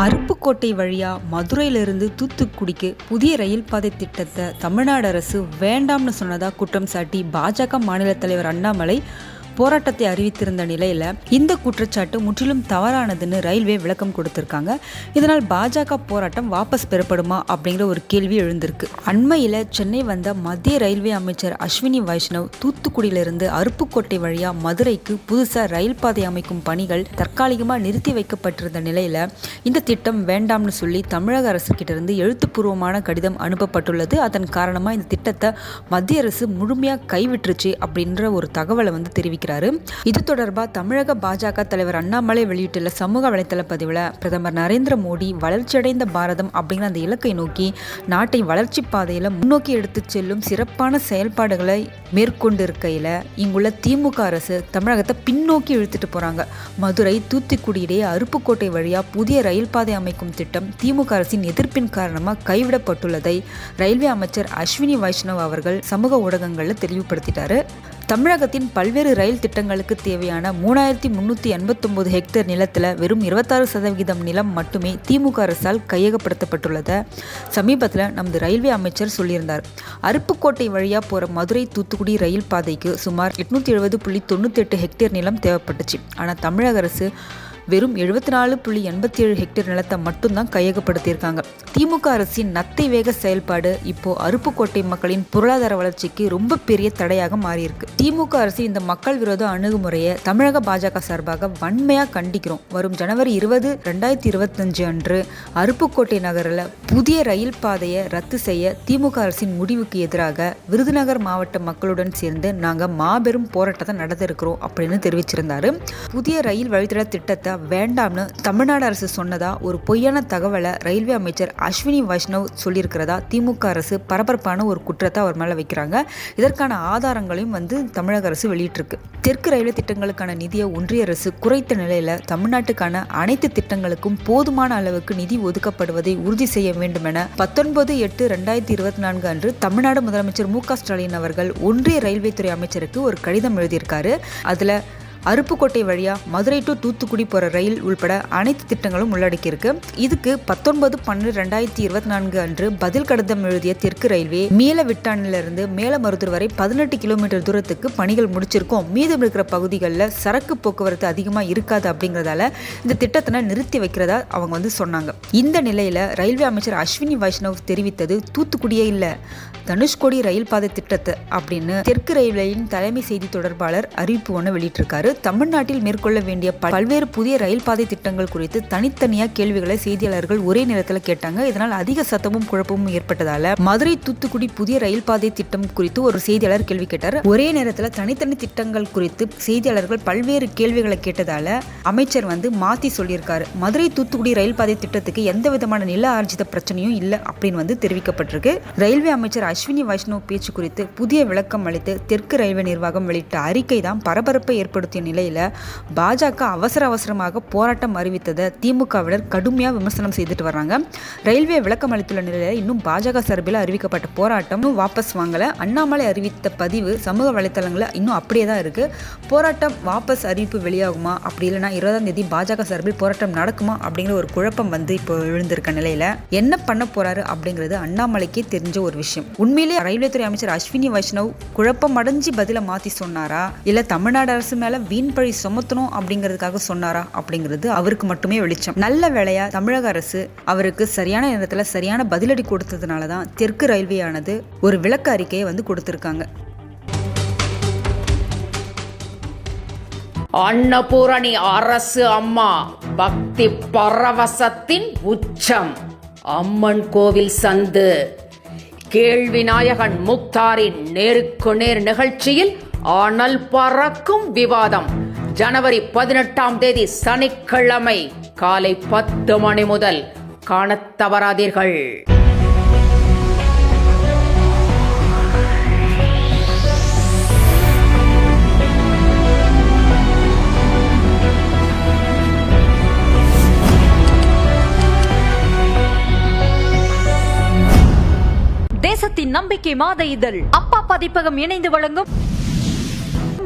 அருப்புக்கோட்டை வழியா மதுரையிலிருந்து தூத்துக்குடிக்கு புதிய ரயில் பாதை திட்டத்தை தமிழ்நாடு அரசு வேண்டாம்னு சொன்னதா குற்றம் சாட்டி பாஜக மாநில தலைவர் அண்ணாமலை. போராட்டத்தை அறிவித்திருந்த நிலையில இந்த குற்றச்சாட்டு முற்றிலும் தவறானதுன்னு ரயில்வே விளக்கம் கொடுத்திருக்காங்க. இதனால் பாஜக போராட்டம் வாபஸ் பெறப்படுமா அப்படிங்கிற ஒரு கேள்வி எழுந்திருக்கு. அண்மையில சென்னை வந்த மத்திய ரயில்வே அமைச்சர் அஸ்வினி வைஷ்ணவ் தூத்துக்குடியிலிருந்து அருப்புக்கோட்டை வழியா மதுரைக்கு புதுசா ரயில் பாதை அமைக்கும் பணிகள் தற்காலிகமாக நிறுத்தி வைக்கப்பட்டிருந்த நிலையில இந்த திட்டம் வேண்டாம்னு சொல்லி தமிழக அரசு கிட்ட இருந்து எழுத்துப்பூர்வமான கடிதம் அனுப்பப்பட்டுள்ளது. அதன் காரணமா இந்த திட்டத்தை மத்திய அரசு முழுமையாக கைவிட்டுருச்சு அப்படின்ற ஒரு தகவலை வந்து தெரிவிக்கிறாரு இது தொடர்பா தமிழக பாஜக தலைவர் அண்ணாமலை வெளியிட்டுள்ள சமூக வலைதள பதிவில் பிரதமர் நரேந்திர மோடி வளர்ச்சியடைந்த பாரதம் அப்படிங்கிற அந்த இலக்கை நோக்கி நாட்டை வளர்ச்சி பாதையில முன்னோக்கி எடுத்துச் செல்லும் சிறப்பான செயல்பாடுகளை மேற்கொண்டிருக்கையில இங்குள்ள திமுக அரசு தமிழகத்தை பின்னோக்கி இழுத்துட்டு போறாங்க. மதுரை தூத்துக்குடி இடையே அருப்புக்கோட்டை வழியா புதிய ரயில் பாதை அமைக்கும் திட்டம் திமுக அரசின் எதிர்ப்பின் காரணமாக கைவிடப்பட்டுள்ளதை ரயில்வே அமைச்சர் அஸ்வினி வைஷ்ணவ் அவர்கள் சமூக ஊடகங்களில் தெளிவுபடுத்திட்டாரு. தமிழகத்தின் பல்வேறு ரயில் திட்டங்களுக்கு தேவையான மூணாயிரத்தி முன்னூற்றி எண்பத்தொம்போது ஹெக்டேர் நிலத்தில் வெறும் இருபத்தாறு சதவிகிதம் நிலம் மட்டுமே திமுக அரசால் கையகப்படுத்தப்பட்டுள்ளதை. சமீபத்தில் நமது ரயில்வே அமைச்சர் சொல்லியிருந்தார். அருப்புக்கோட்டை வழியாக போகிற மதுரை தூத்துக்குடி ரயில் பாதைக்கு சுமார் எட்நூற்றி எழுபது புள்ளி தொண்ணூத்தெட்டு ஹெக்டேர் நிலம் தேவைப்பட்டுச்சு. ஆனால் தமிழக அரசு வெறும் எழுபத்தி நாலு புள்ளி எண்பத்தி ஏழு ஹெக்டேர் நிலத்தை மட்டும்தான் கையகப்படுத்தியிருக்காங்க. திமுக அரசின் நத்தை வேக செயல்பாடு இப்போ அருப்புக்கோட்டை மக்களின் பொருளாதார வளர்ச்சிக்கு ரொம்ப பெரிய தடையாக மாறியிருக்கு. திமுக அரசு இந்த மக்கள் விரோத அணுகுமுறையை தமிழக பாஜக சார்பாக வன்மையாக கண்டிக்கிறோம். வரும் ஜனவரி இருபது ரெண்டாயிரத்தி இருபத்தஞ்சு அன்று அருப்புக்கோட்டை நகரில் புதிய ரயில் பாதையை ரத்து செய்ய திமுக அரசின் முடிவுக்கு எதிராக விருதுநகர் மாவட்ட மக்களுடன் சேர்ந்து நாங்கள் மாபெரும் போராட்டத்தை நடத்திருக்கிறோம் அப்படின்னு தெரிவிச்சிருந்தாரு. புதிய ரயில் வழித்தட திட்டத்தை வேண்டாம்னு தமிழ்நாடு அரசு சொன்னதா ஒரு பொய்யான தகவலை ரயில்வே அமைச்சர் அஸ்வினி வைஷ்ணவ் சொல்லியிருக்கிறதா திமுக அரசு பரபரப்பான ஒரு குற்றத்தை அவர் மேலே வைக்கிறாங்க. இதற்கான ஆதாரங்களையும் வந்து தமிழக அரசு வெளியிட்டிருக்கு. தெற்கு ரயில்வே திட்டங்களுக்கான நிதியை ஒன்றிய அரசு குறைத்த நிலையில் தமிழ்நாட்டுக்கான அனைத்து திட்டங்களுக்கும் போதுமான அளவுக்கு நிதி ஒதுக்கப்படுவதை உறுதி செய்ய வேண்டும் என பத்தொன்பது எட்டு ரெண்டாயிரத்தி இருபத்தி நான்கு அன்று தமிழ்நாடு முதலமைச்சர் மு க ஸ்டாலின் அவர்கள் ஒன்றிய ரயில்வே துறை அமைச்சருக்கு ஒரு கடிதம் எழுதியிருக்காரு. அதில் அருப்புக்கோட்டை வழியா மதுரை டு தூத்துக்குடி போகிற ரயில் உள்பட அனைத்து திட்டங்களும் உள்ளடக்கியிருக்கு. இதுக்கு பத்தொன்பது பன்னெண்டு ரெண்டாயிரத்தி இருபத்தி நான்கு அன்று பதில் கடிதம் எழுதிய தெற்கு ரயில்வே மேலவிட்டானிலிருந்து மேலமருதூர் வரை பதினெட்டு கிலோமீட்டர் தூரத்துக்கு பணிகள் முடிச்சிருக்கோம். மீதம் இருக்கிற பகுதிகளில் சரக்கு போக்குவரத்து அதிகமாக இருக்காது அப்படிங்கிறதால இந்த திட்டத்தை நிறுத்தி வைக்கிறதா அவங்க வந்து சொன்னாங்க. இந்த நிலையில் ரயில்வே அமைச்சர் அஸ்வினி வைஷ்ணவ் தெரிவித்தது தூத்துக்குடியே இல்லை தனுஷ்கோடி ரயில் பாதை திட்டத்தை அப்படின்னு தெற்கு ரயில்வேயின் தலைமை செய்தி தொடர்பாளர் அறிவிப்பு ஒன்று வெளியிட்டிருக்காரு. தமிழ்நாட்டில் மேற்கொள்ள வேண்டிய பல்வேறு புதிய ரயில் பாதை திட்டங்கள் குறித்து தனித்தனியாக கேள்விகளை செய்தியாளர்கள் ஒரே நேரத்தில் கேட்டாங்க. இதனால் அதிக சத்தமும் குழப்பமும் ஏற்பட்டதால மதுரை தூத்துக்குடி புதிய ரயில் பாதை திட்டம் குறித்து ஒரு செய்தியாளர் கேள்வி கேட்டார். ஒரே நேரத்தில் தனித்தனி திட்டங்கள் குறித்து செய்தியாளர்கள் பல்வேறு கேள்விகளை கேட்டதால அமைச்சர் வந்து மாத்தி சொல்லியிருக்காரு. மதுரை தூத்துக்குடி ரயில் பாதை திட்டத்துக்கு எந்த விதமான நில ஆர்ஜித பிரச்சனையும் இல்லை அப்படின்னு வந்து தெரிவிக்கப்பட்டிருக்கு. ரயில்வே அமைச்சர் அஸ்வினி வைஷ்ணவ் பேச்சு குறித்து புதிய விளக்கம் அளித்து தெற்கு ரயில்வே நிர்வாகம் வெளியிட்ட அறிக்கை தான் பரபரப்பை ஏற்படுத்தி ஏற்படுத்திய நிலையில் பாஜக அவசர அவசரமாக போராட்டம் அறிவித்ததை திமுகவினர் கடுமையாக விமர்சனம் செய்துட்டு வர்றாங்க. ரயில்வே விளக்கம் அளித்துள்ள நிலையில் இன்னும் பாஜக சார்பில் அறிவிக்கப்பட்ட போராட்டம் வாபஸ் வாங்கல. அண்ணாமலை அறிவித்த பதிவு சமூக வலைத்தளங்களில் இன்னும் அப்படியே தான் இருக்கு. போராட்டம் வாபஸ் அறிவிப்பு வெளியாகுமா? அப்படி இல்லைன்னா இருபதாம் தேதி பாஜக சார்பில் போராட்டம் நடக்குமா? அப்படிங்கிற ஒரு குழப்பம் வந்து இப்போ எழுந்திருக்க நிலையில் என்ன பண்ண போறாரு அப்படிங்கிறது அண்ணாமலைக்கே தெரிஞ்ச ஒரு விஷயம். உண்மையிலேயே ரயில்வே துறை அமைச்சர் அஸ்வினி வைஷ்ணவ் குழப்பம் அடைஞ்சு பதில மாத்தி சொன்னாரா? இல்ல தமிழ்நாடு அரசு மேல வீண் பழி சுமத்தணும் அப்படிங்கிறதுக்காக சொன்னாரா? அப்படிங்கிறது அவருக்கு மட்டுமே வெளிச்சம். நல்ல வேலையா தமிழக அரசு அவருக்கு சரியான நேரத்தில் சரியான பதிலடி கொடுத்ததுனால தான் தெற்கு ரயில்வேயானது ஒரு விளக்க அறிக்கையை வந்து கொடுத்துருக்காங்க. அன்னபூரணி அரசு அம்மா பக்தி பரவசத்தின் உச்சம். அம்மன் கோவில் சந்து. கேள்வி நாயகன் முக்தாரின் நேருக்கு நேர் நிகழ்ச்சியில் ஆனால் பறக்கும் விவாதம். ஜனவரி பதினெட்டாம் தேதி சனிக்கிழமை காலை பத்து மணி முதல் காணத் தவறாதீர்கள். தேசத்தின் நம்பிக்கை மாத இதழ். அப்பா பதிப்பகம் இணைந்து வழங்கும்